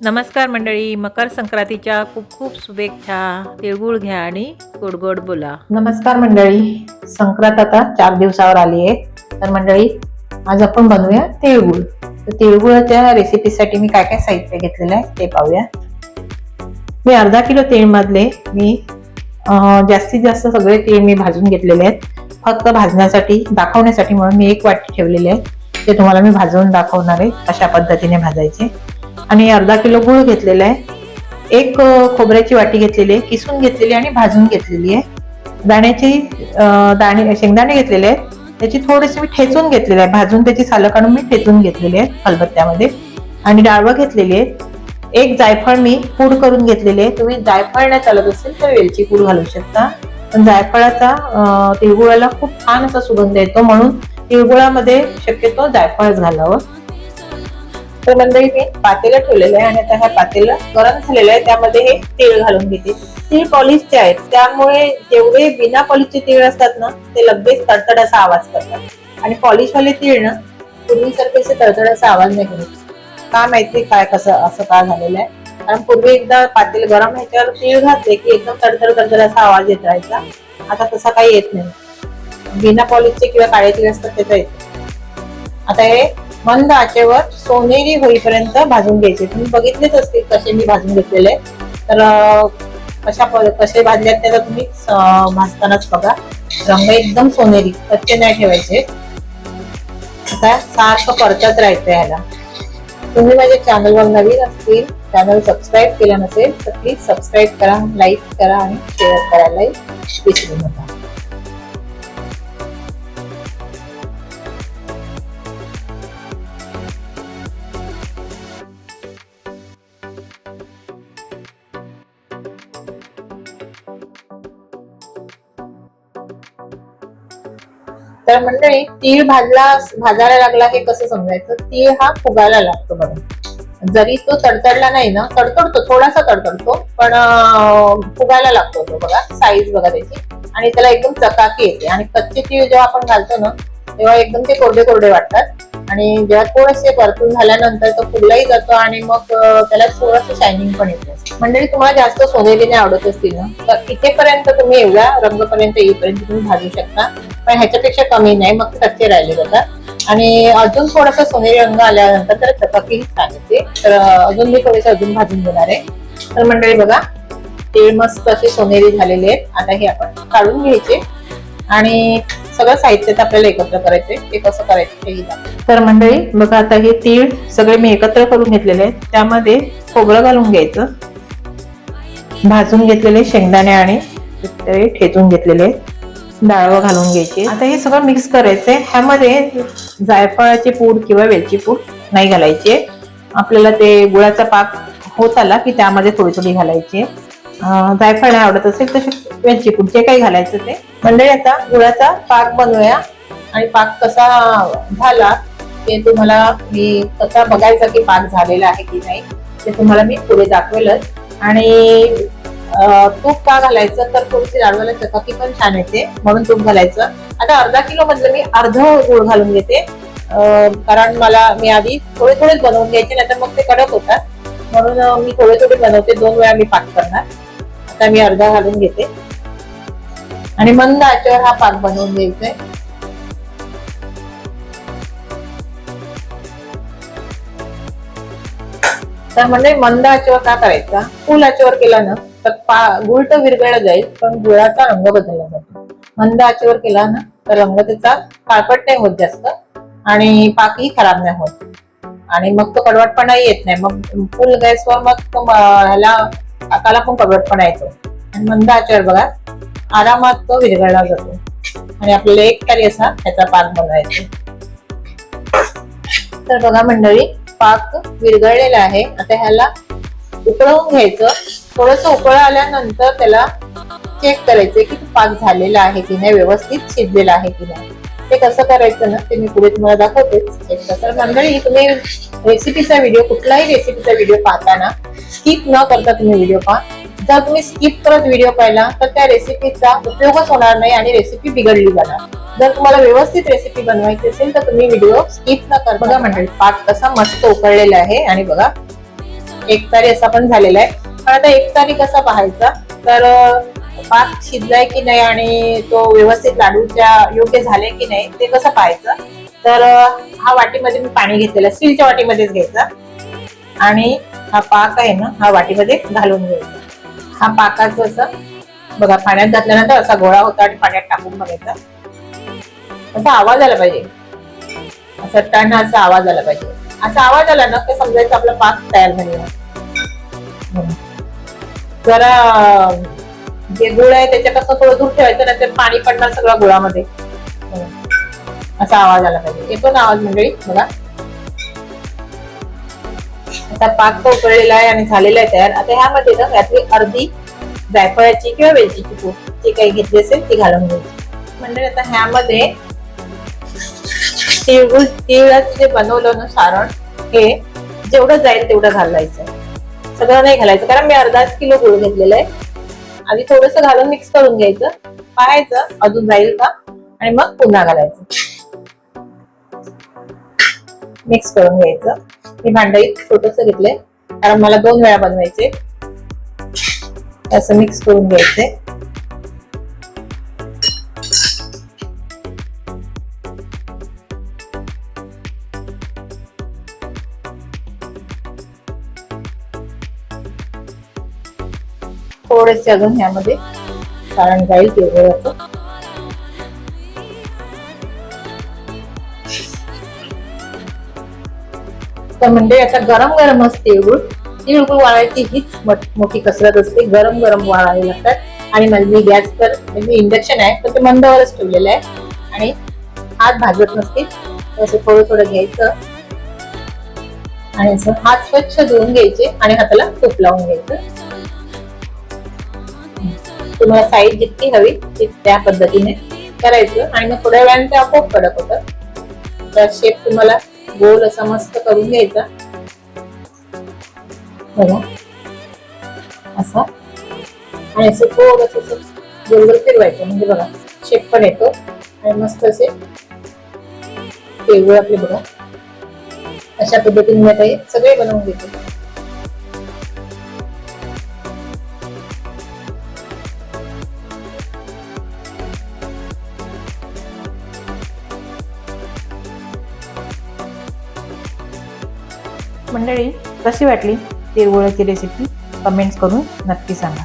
नमस्कार मंडळी मकर संक्रांतीच्या खूप खूप शुभेच्छा. तिळगुळ घ्या आणि गोड गोड बोला. नमस्कार मंडळी संक्रांत आता चार दिवसावर आली आहे. तर मंडळी आज आपण बनवूया तिळगुळ. तर तिळगुळाच्या रेसिपीसाठी मी काय काय साहित्य घेतलेलं आहे ते पाहूया. मी अर्धा किलो तीळ मधले मी जास्तीत जास्त सगळे तीळ मी भाजून घेतलेले आहेत. फक्त भाजण्यासाठी दाखवण्यासाठी म्हणून मी एक वाटी ठेवलेली आहे. ते तुम्हाला मी भाजवून दाखवणार आहे अशा पद्धतीने भाजायचे. आणि अर्धा किलो गुळ घेतलेला आहे. एक खोबऱ्याची वाटी घेतलेली आहे किसून घेतलेली आणि भाजून घेतलेली आहे. दाण्याची दाणे शेंगदाणे घेतलेले आहेत. त्याची थोडीशी मी ठेचून घेतलेली आहे. भाजून त्याची सालं काढून मी ठेचून घेतलेली आहे खलबत्त्यामध्ये आणि डाळवं घेतलेली आहे. एक जायफळ मी पूड करून घेतलेली आहे. तुम्ही जायफळ नाही चालत असेल तर वेलची पूड घालू शकता. पण जायफळाचा तिळगुळाला खूप छान असा सुगंध येतो म्हणून तिळगुळामध्ये शक्यतो जायफळच घालावं. तर मी पातेलं ठेवलेलं आहे आणि आता ह्या पातेलं गरम झालेलं आहे. त्यामध्ये हे तीळ घालून घेते. तीळ पॉलिशचे आहेत त्यामुळे जेवढे बिना पॉलिशचे तीळ असतात ना ते लगेच तडतड असा आवाज करतात. आणि पॉलिशवाले तीळ ना पूर्वीसारखे असे तडतड असा आवाज नाही करत. का माहिती काय कसं असं का झालेलं आहे? कारण पूर्वी एकदा पातेल गरम ह्याच्यावर तीळ घातले की एकदम तडतड तडतड असा आवाज येत राहायचा. आता तसा काही येत नाही. बिना पॉलिशचे किंवा काळे तीळ असतात त्याचा येत आता हे मंद आचेवर सोनेरी होईपर्यंत भाजून घ्यायचे. तुम्ही बघितलेच असतील कसे मी भाजून घेतलेले. तर कशा प- कसे भाजल्यात त्याला तुम्ही भाजतानाच बघा. रंग एकदम सोनेरी कच्चे नाही ठेवायचे. आता सारखं परतत राहायचं ह्याला. तुम्ही माझ्या चॅनलवर नवीन असतील चॅनल सबस्क्राईब केलं नसेल तर प्लीज सबस्क्राईब करा लाईक करा आणि शेअर करायलाही विसरू नका. तर मंडळी तीळ भाजला भाजायला लागला हे कसं समजायचं? तीळ हा फुगायला लागतो बघा. जरी तो तडतडला नाही ना तडतडतो थोडासा तडतडतो पण फुगायला लागतो तो बघा साईज बघा त्याची. आणि त्याला एकदम चकाकी येते. आणि कच्चे तीळ जेव्हा आपण घालतो ना तेव्हा एकदम ते कोरडे कोरडे वाटतात. आणि जेव्हा थोडेसे परतून झाल्यानंतर तो फुगलाही जातो आणि मग त्याला थोडंसं शायनिंग पण येते. मंडळी तुम्हाला जास्त सोनेरीने आवडत असतील ना? तर इथेपर्यंत तुम्ही एवढ्या रंगपर्यंत येईपर्यंत तुम्ही भाजू शकता. पण ह्याच्यापेक्षा कमी नाही मग कच्चे राहिले जातात आणि अजून थोडासा सोनेरी रंग आल्यानंतर तर चपाती छान येते. तर अजून मी थोडेसे अजून भाजून घेणार आहे. तर मंडळी बघा ते मस्त असे सोनेरी झालेले आहेत. आता हे आपण काढून घ्यायचे. आणि सगळं साहित्य आपल्याला एकत्र करायचे ते कसं करायचं तर मंडळी बघा आता हे तीळ सगळे मी एकत्र करून घेतलेले आहेत. त्यामध्ये खोबरं घालून घ्यायचं. भाजून घेतलेले शेंगदाणे आणि ते ठेचून घेतलेले डाळवं घालून घ्यायचे. आता हे सगळं मिक्स करायचंय. ह्यामध्ये जायफळाचे पूड किंवा वेलची पूड नाही घालायचे. आपल्याला ते गुळाचा पाक होत आला की त्यामध्ये थोडी थोडी घालायची जायफळ नाही आवडत असेल तसे वेलची पूड जे काही घालायचं ते. मंडळी आता गुळाचा पाक बनवूया. आणि पाक कसा झाला ते तुम्हाला मी कसा बघायचा की पाक झालेला आहे की नाही ते तुम्हाला मी पुढे दाखवेलच. आणि तूप का घालायचं? तर थोडीशी लाडवाला चपाती पण छान येते म्हणून तूप घालायचं. आता अर्धा किलो मधलं मी अर्ध गुळ घालून घेते. कारण मला मी आधी थोडे थोडेच बनवून घ्यायचे नाही तर मग ते कडक होतात. म्हणून मी थोडे थोडे बनवते दोन वेळा मी पाक करणार. आता मी अर्धा घालून घेते. आणि मंद आचेवर हा पाक बनवून घ्यायचा आहे तर म्हणजे मंद आचेवर का करायचा? फुल आचेवर केला ना? तर पा गुळ तर विरघळला जाईल पण गुळाचा रंग बदलला जातो. मंद आचेवर केला ना तर रंग त्याचा काळपट नाही होत जास्त आणि पाकही खराब नाही होत. आणि मग तो कडवटपणाही येत नाही. मग फुल गॅसवर मग तो ह्याला पाकाला पण कडवटपणा येतो. आणि मंद आचेवर बघा आरामात तो विरघळला जातो. आणि आपल्याला एक तरी असा त्याचा पाक बनवायचा तर बघा मंडळी पाक विरघळलेला आहे. आता ह्याला उकळवून घ्यायचं. थोडस उकळ आल्यानंतर त्याला चेक करायचं की तो पाक झालेला आहे की नाही व्यवस्थित शिजलेला आहे की नाही. ते कसं करायचं ना ते मी पुढे तुम्हाला दाखवतेच एकदा तर मंडळी तुम्ही रेसिपीचा व्हिडिओ कुठलाही रेसिपीचा व्हिडिओ पाहताना स्किप न करता तुम्ही व्हिडिओ पहा. जर तुम्ही स्किप करत व्हिडिओ पाहिला तर त्या रेसिपीचा उपयोगच होणार नाही आणि रेसिपी बिघडली जाणार. जर तुम्हाला व्यवस्थित रेसिपी बनवायची असेल तर तुम्ही व्हिडिओ स्किप न कर बघा मंडळी पाक कसा मस्त उकळलेला आहे. आणि बघा एक तारी असा पण झालेला आहे. आता एक कसा पाहायचा. तर पाक शिजलाय की नाही आणि तो व्यवस्थित लाडूच्या योग्य झाले की नाही ते कसं पाहायचं. तर हा वाटीमध्ये मी पाणी घेतलेलं स्टीलच्या वाटीमध्येच घ्यायचा. आणि हा पाक आहे ना हा वाटीमध्ये घालून घ्यायचा. हा पाकाचं असं बघा पाण्यात घातल्यानंतर असा गोळा होता आणि पाण्यात टाकून बघायचा. असा आवाज आला पाहिजे. असा टण असा आवाज आला पाहिजे. असा आवाज आला ना ते समजायचं आपला पाक तयार झालेला जरा जे गुळ आहे त्याच्यापासून थोडं दूर ठेवायचं नाही तर पाणी पडणार सगळं गुळामध्ये. असा आवाज आला पाहिजे. येतो ना आवाज मंडळी बघा. आता पाक तो उकळलेला आहे आणि झालेला आहे तयार. आता ह्यामध्ये ना यातली अर्धी जायफळाची किंवा वेलचीची पूड जे काही घेतली असेल ती घालून घ्यायची. म्हणजे आता ह्यामध्ये तिळगुळ तिळाचं जे बनवलं ना सारण हे जेवढं जाईल तेवढं घालायचं. सगळं नाही घालायचं कारण मी अर्धाच किलो गुळ घेतलेलं आहे. आधी थोडस घालून मिक्स करून घ्यायचं. पाहायचं अजून जाईल का? आणि मग पुन्हा घालायचं. मिक्स करून घ्यायचं. मी भांडई छोटस घेतलंय. कारण मला दोन वेळा बनवायचे असं मिक्स करून घ्यायचे थोडेसे अजून ह्यामध्ये सारण जाईल तिळगुळाचं तर म्हणजे आता गरम गरम असते तिळगुळ तिळगुळ वाळायची हीच मोठी कसरत असते. गरम गरम वाळावे लागतात. आणि माझी मी गॅस तर म्हणजे इंडक्शन आहे तर ते मंदावरच ठेवलेलं आहे. आणि हात भाजत नसते. तर असं थोडं थोडं घ्यायचं. आणि असं हात स्वच्छ धुवून घ्यायचे आणि हाताला तूप लावून घ्यायचं. तुम्हाला साईज जितकी हवी त्या पद्धतीने करायचं. आणि मग थोड्या वेळाने ते आपोआप कडक होतं. तर शेप तुम्हाला गोल असा मस्त करून घ्यायचा. बघा. असा. आणि असं गोल असं गोल गोल फिरवायचं. म्हणजे बघा शेप पण येतो. आणि मस्त असे तेवढे आपले बघा. अशा पद्धतीने मी आता हे सगळे बनवून घेते. मंडळी कशी वाटली? तिरगुळाची रेसिपी कमेंट्स करून नक्की सांगा.